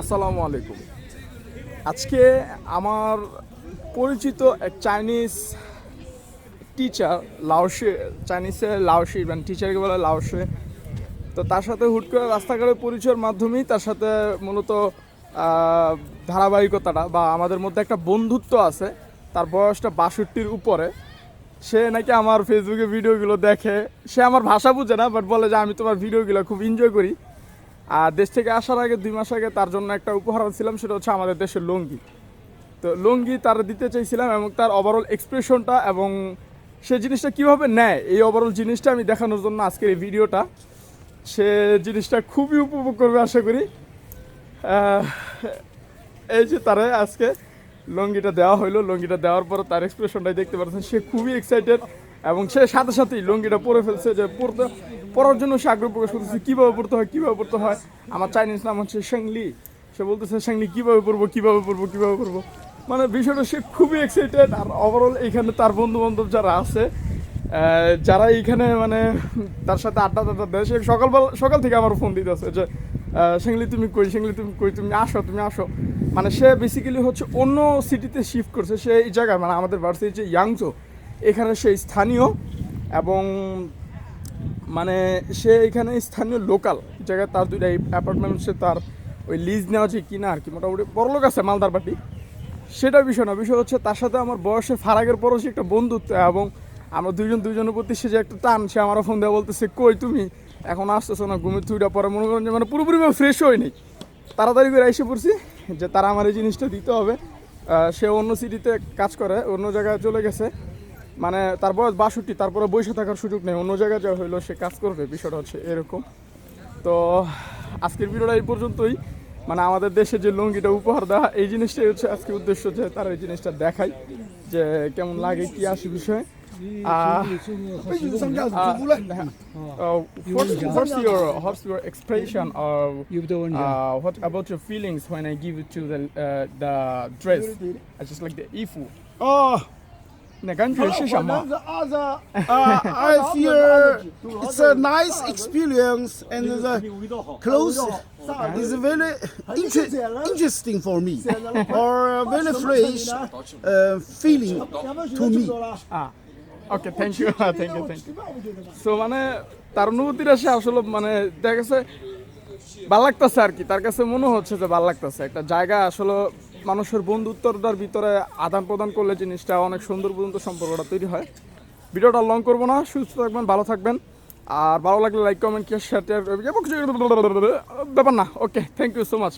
আসসালামু আলাইকুম। আজকে আমার পরিচিত এক চাইনিজ টিচার লাওসে, চাইনিজে লাওসি মানে টিচারকে বলে লাওসে। তো তার সাথে হুট করে রাস্তাঘাটে পরিচয়ের মাধ্যমেই তার সাথে মূলত ধারাবাহিকতাটা বা আমাদের মধ্যে একটা বন্ধুত্ব আছে। তার বয়সটা বাষট্টির উপরে। সে নাকি আমার ফেসবুকে ভিডিওগুলো দেখে। সে আমার ভাষা বুঝে না বাট বলে যে আমি তোমার ভিডিওগুলো খুব এনজয় করি। আর দেশ থেকে আসার আগে দুই মাস আগে তার জন্য একটা উপহার ছিলাম সেটা হচ্ছে আমাদের দেশের লুঙ্গি। তো লুঙ্গি তার দিতে চাইছিলাম এবং তার ওভারঅল এক্সপ্রেশনটা এবং সে জিনিসটা কীভাবে নেয়, এই ওভারঅল জিনিসটা আমি দেখানোর জন্য আজকের এই ভিডিওটা। সে জিনিসটা খুবই উপভোগ করবে আশা করি। এই যে তারে আজকে লুঙ্গিটা দেওয়া হলো লঙ্গিটা দেওয়ার পর তার এক্সপ্রেশনটাই দেখতে পাচ্ছেন, সে খুবই এক্সাইটেড এবং সে সাথে সাথেই লুঙ্গিটা পরে ফেলছে যে পড়তে, পড়ার জন্য সে আগ্রহ প্রকাশ করতেছে, কীভাবে পড়তে হয়, কীভাবে পড়তে হয়? আমার চাইনিজ নাম হচ্ছে শেংলি সে বলতেছে শেংলি কীভাবে পড়ব কীভাবে পড়ব কীভাবে পড়ব? মানে বিষয়টা সে খুবই এক্সাইটেড আর ওভারঅল এইখানে তার বন্ধু বান্ধব যারা আছে যারা এইখানে মানে তার সাথে আড্ডা টাড্ডা দেয়, সে সকালবেলা, সকাল থেকে আমার ফোন দিতেছে যে সেঙ্গলি তুমি কই সেঙ্গলি তুমি কই, তুমি আসো তুমি আসো। মানে সে বেসিক্যালি হচ্ছে অন্য সিটিতে শিফট করছে, সে এই জায়গায় মানে আমাদের ভার্সিটি যে ইয়াংচো এখানে সে স্থানীয় এবং মানে সে এখানে স্থানীয় লোকাল জায়গায় তার দুইটা অ্যাপার্টমেন্ট সে তার ওই লিজ নেওয়া যে কিনা আর কি, মোটামুটি বড় লোক আছে মালদার পার্টি। সেটা বিষয় না, বিষয় হচ্ছে তার সাথে আমার বয়সে ফারাকের পরও সে একটা বন্ধুত্ব এবং আমরা দুইজন দুইজনের প্রতি সে যে একটা টান, সে আমার ফোন দেওয়া বলতেছে, কই তুমি? এখন আসতেছো না ঘুমের থুইটা পরে। মনে করেন যে মানে পুরোপুরিভাবে ফ্রেশ হয়নি। তাড়াতাড়ি করে এসে পড়ছি যে তারা আমার এই জিনিসটা দিতে হবে। সে অন্য সিটিতে কাজ করে, অন্য জায়গায় চলে গেছে। মানে তার বয়স বাষট্টি তারপরে বসে থাকার সুযোগ নেই অন্য জায়গায় যা হইল সে কাজ করবে বিষয়টা হচ্ছে এরকম। তো আজকের ভিডিওটা এই পর্যন্তই। মানে আমাদের দেশে যে লুঙ্গিটা উপহার দেওয়া এই জিনিসটাই হচ্ছে আজকের উদ্দেশ্য যে তারা এই জিনিসটা দেখাই যে কেমন লাগে কি আসে বিষয়। আহ, what's, your what's your expression or uh, what about your feelings when I give it to the uh, the dress? I just like the ifu. 哦，那感觉是什么？ uh, I feel it's a nice experience and the clothes is very inter- interesting for me or very fresh uh, feeling to me. Ah, okay, thank you, thank you, thank you. So মানে তার অনুভূতিটা সে আসলে মানে দেখা গেছে ভাল লাগতেছে আর কি তার কাছে মনে হচ্ছে যে ভাল লাগতেছে একটা জায়গা আসলে মানুষের বন্ধুত্বটার ভিতরে আদান প্রদান করলে জিনিসটা অনেক সুন্দর পর্যন্ত সম্পর্কটা তৈরি হয় ভিডিওটা লং করব না সুস্থ থাকবেন ভালো থাকবেন আর ভালো লাগলে লাইক কমেন্ট শেয়ার ব্যাপার না okay thank you so much